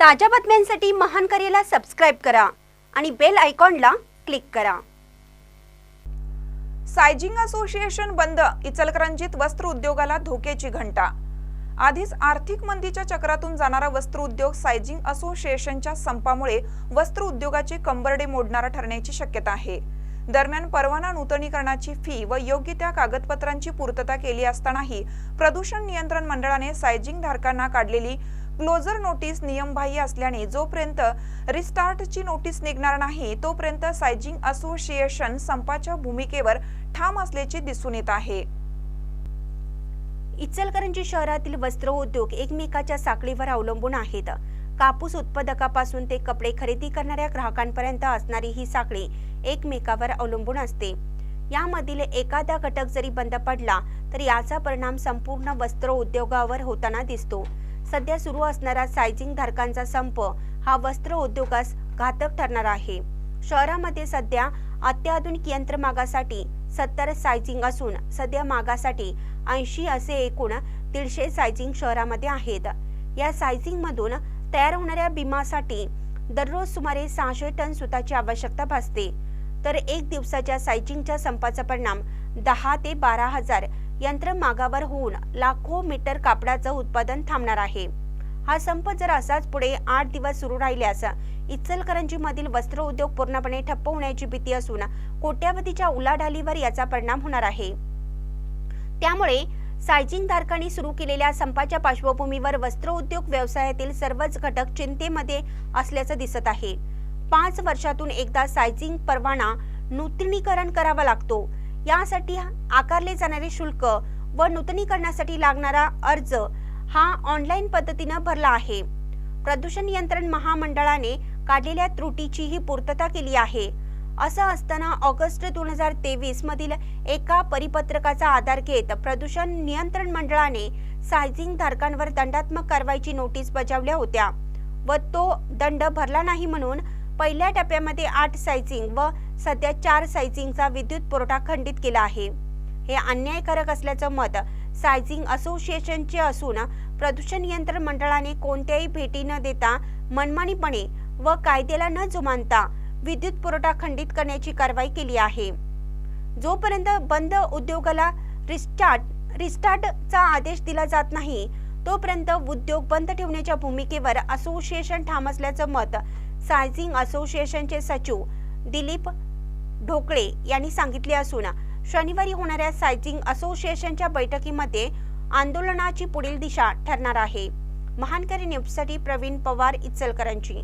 ताज्या बातम्यांसाठी महान करेला सबस्क्राईब करा आणि बेल आयकॉनला क्लिक करा. सायजिंग असोसिएशन बंद इचलकरंजीत वस्त्र उद्योगाला धोक्याची घंटा. आधीच आर्थिक मंदीच्या चक्रातून जाणारा वस्त्र उद्योग सायजिंग असोसिएशनच्या संपामुळे वस्त्र उद्योगाचे कंबरडे मोडणारा ठरण्याची शक्यता आहे. दरम्यान परवाना नूतनीकरणाची फी व योग्य त्या कागदपत्रांची पूर्तता केली असतानाही प्रदूषण नियंत्रण मंडळाने सायजिंग धारकांना काढलेली क्लोजर नोटीस नियमबाह्य असल्याने जोपर्यंत रिस्टार्टची नोटीस निघणार नाही तोपर्यंत सायजिंग असोसिएशन संपाच्या भूमिकेवर ठाम असल्याचे दिसून येत आहे. इचलकरंजी शहरातील वस्त्र उद्योग एकमेकाच्या साखळीवर अवलंबून आहेत. कापूस उत्पादकापासून ते कपडे खरेदी करणाऱ्या ग्राहकांपर्यंत असणारी ही साखळी एकमेकावर अवलंबून असते. यामधील एखादा घटक जरी बंद पडला तर याचा परिणाम संपूर्ण वस्त्र उद्योगावर होताना दिसतो. सध्या सुरू असणारा सायझिंग धारकांचा संप हा वस्त्र उद्योगास घातक ठरणार आहे. शहरामध्ये सध्या अत्याधुनिक यंत्रमागासाठी सत्तर सायझिंग असून सध्या मागासाठी ऐंशी असे एकूण दीडशे सायझिंग शहरामध्ये आहेत. या सायझिंग मधून तयार होणाऱ्या बिमासाठी दररोज सुमारे सहाशे टन सुताची आवश्यकता भासते. तर एक दिवसाच्या सायझिंगच्या संपाचा परिणाम दहा ते बारा हजार यंत्र मागावर होऊन लाखो मीटर कापडाचं उत्पादन थांबणार आहे. हा संप जर असाच पुढे आठ दिवस सुरू राहिल्यास इचलकरंजी मधील वस्त्र उद्योग पूर्णपणे ठप्प होण्याची भीती असून कोट्यावधीच्या उलाढालीवर याचा परिणाम होणार आहे. त्यामुळे सायजिंग धारकांनी सुरू केलेल्या संपाच्या पार्श्वभूमीवर वस्त्र उद्योग व्यवसायातील सर्वच घटक चिंतेमध्ये असल्याचं दिसत आहे. पाच वर्षातून एकदा सायजिंग परवाना नूतनीकरण करावा लागतो. यासाठी आकारले जाणारे शुल्क व नूतनीकरणासाठी लागणारा अर्ज हा ऑनलाईन पद्धतीनं भरला आहे. प्रदूषण नियंत्रण महामंडळाने काढलेल्या त्रुटीची ही पूर्तता केली आहे. असं असताना ऑगस्ट दोन हजार तेवीस मधील एका परिपत्रकाचा आधार घेत प्रदूषण नियंत्रण मंडळाने सायझिंग धारकांवर दंडात्मक कारवाईची नोटीस बजावल्या होत्या व तो दंड भरला नाही म्हणून पहिल्या टप्प्यामध्ये आठ सायझिंग व सध्या चार सायझिंगचा विद्युत पुरवठा खंडित केला आहे. हे अन्यायकारक असल्याचं मत सायझिंग असोसिएशनचे असून प्रदूषण नियंत्रण मंडळाने कोणत्याही भेटी न देता मनमानीपणे व कायद्याला न जुमानता विद्युत पुरवठा खंडित करण्याची कारवाई केली आहे. जोपर्यंत बंद उद्योगाला रिस्टार्ट रिस्टार्टचा आदेश दिला जात नाही तोपर्यंत उद्योग बंद ठेवण्याच्या भूमिकेवर असोसिएशन ठाम असल्याचं मत सायझिंग असोसिएशनचे सचिव दिलीप ढोकळे यांनी सांगितले असून शनिवारी होणाऱ्या सायजिंग असोसिएशनच्या बैठकीमध्ये आंदोलनाची पुढील दिशा ठरणार आहे. महानकरी न्यूजसाठी प्रवीण पवार इचलकरांची